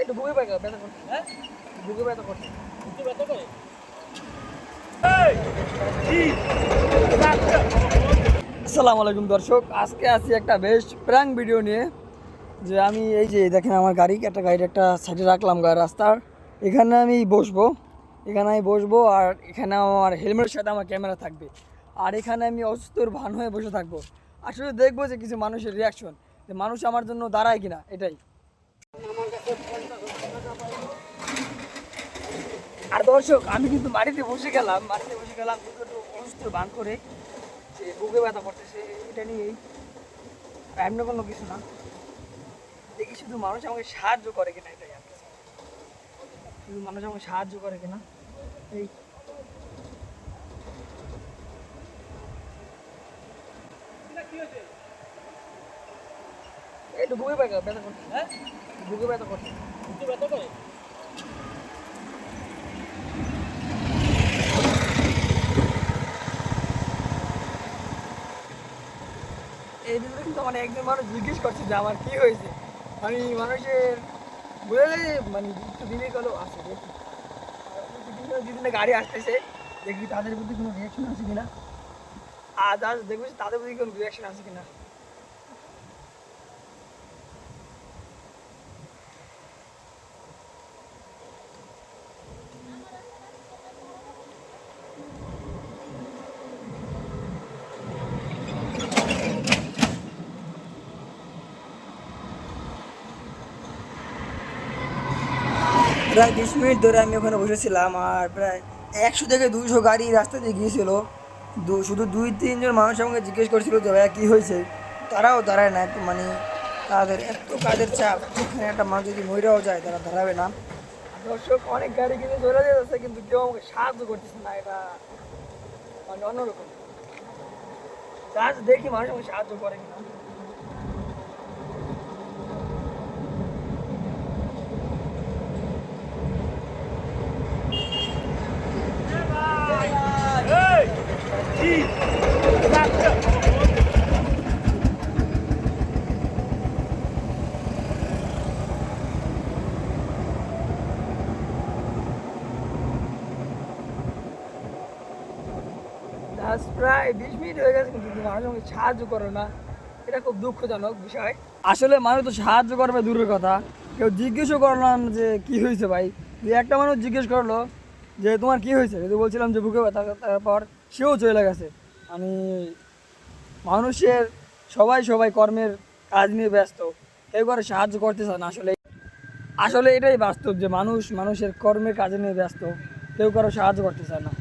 একটু বুকে ব্যথা ব্যথা করছে। হ্যাঁ? বুকে ব্যথা করছে। বুকে ব্যথা করে? আসসালামু আলাইকুম দর্শক আজকে আছি একটা বেশ প্র্যাঙ্ক ভিডিও নিয়ে যে আমি এই যে দেখেন আমার গাড়ি একটা গাড়ির একটা সাইডে রাখলাম রাস্তার। এখানে আমি বসবো এখানে আমি বসবো আর এখানে আমার হেলমেটের সাথে আমার ক্যামেরা থাকবে। আর এখানে আমি অসুস্থর ভান হয়ে বসে থাকব। আসলে দেখব যে কিছু মানুষের রিয়াকশন যে মানুষ আমার জন্য দাঁড়ায় কিনা, এটাই। আর দর্শক, আমি কিন্তু মাটিতে বসে গেলাম, মাটিতে বসে গেলাম অসুস্থ ভান করে, সে বুকে ব্যথা করতেছে এটা নিয়েই। এমনি কোনো কিছু না। দেখি শুধু মানুষ আমাকে সাহায্য করে কিনা, এটাই আর শুধু মানুষ আমাকে সাহায্য করে কিনা, এই। একটু বুকে ব্যথা ব্যথা করছে হ্যাঁ? বুকে ব্যথা করছে। বুকে ব্যথা করে? এই ভিতরে কিন্তু আমার একজন মানুষ জিজ্ঞেস করছে যে আমার কি হয়েছে। আমি মানুষের বুঝলে মানে একটু দিনে গেলেও আছে দেখি। দিদিনে গাড়ি আসতেছে দেখি তাদের প্রতি কোনো রিয়াকশন আছে কিনা। আজ আজ দেখব তাদের প্রতি কোনো রিয়াকশন আছে কিনা। প্রায় বিশ মিনিট ধরে আমি ওখানে বসেছিলাম আর প্রায় একশো থেকে দুইশো গাড়ি রাস্তা দিয়ে গিয়েছিল। দু- শুধু দুই, তিনজন মানুষ আমাকে জিজ্ঞেস করছিল যে, ভাইয়া, কী হয়েছে? তারাও দাঁড়ায় না, একটু মানে তাদের এত কাজের চাপ এখানে একটা মানুষ যদি মহিলাও যায়, তারা দাঁড়াবে না। দর্শক, অনেক গাড়ি কিন্তু চলে যাচ্ছে কিন্তু কেউ আমাকে সাহায্য করতেছে না, এটা মানে অন্যরকম। জাস্ট দেখি মানুষ আমাকে সাহায্য করে কিনা। প্রায় বিশ মিনিট হয়ে গেছে কিন্তু সাহায্য করে না এটা খুব দুঃখজনক বিষয় আসলে মানুষ তো সাহায্য করবে দূরের কথা। কেউ জিজ্ঞেসও করলাম যে কি হয়েছে ভাই। একটা মানুষ জিজ্ঞেস করল যে তোমার কি হয়েছে? যদি বলছিলাম যে বুকে ব্যথা তারপর সেও চলে গেছে। আমি মানুষের সবাই সবাই কর্মের কাজ নিয়ে ব্যস্ত। কেউ করে সাহায্য করতে চান আসলে আসলে এটাই বাস্তব যে মানুষ মানুষের কর্মের কাজে নিয়ে ব্যস্ত। কেউ কারও সাহায্য করতে চায় না।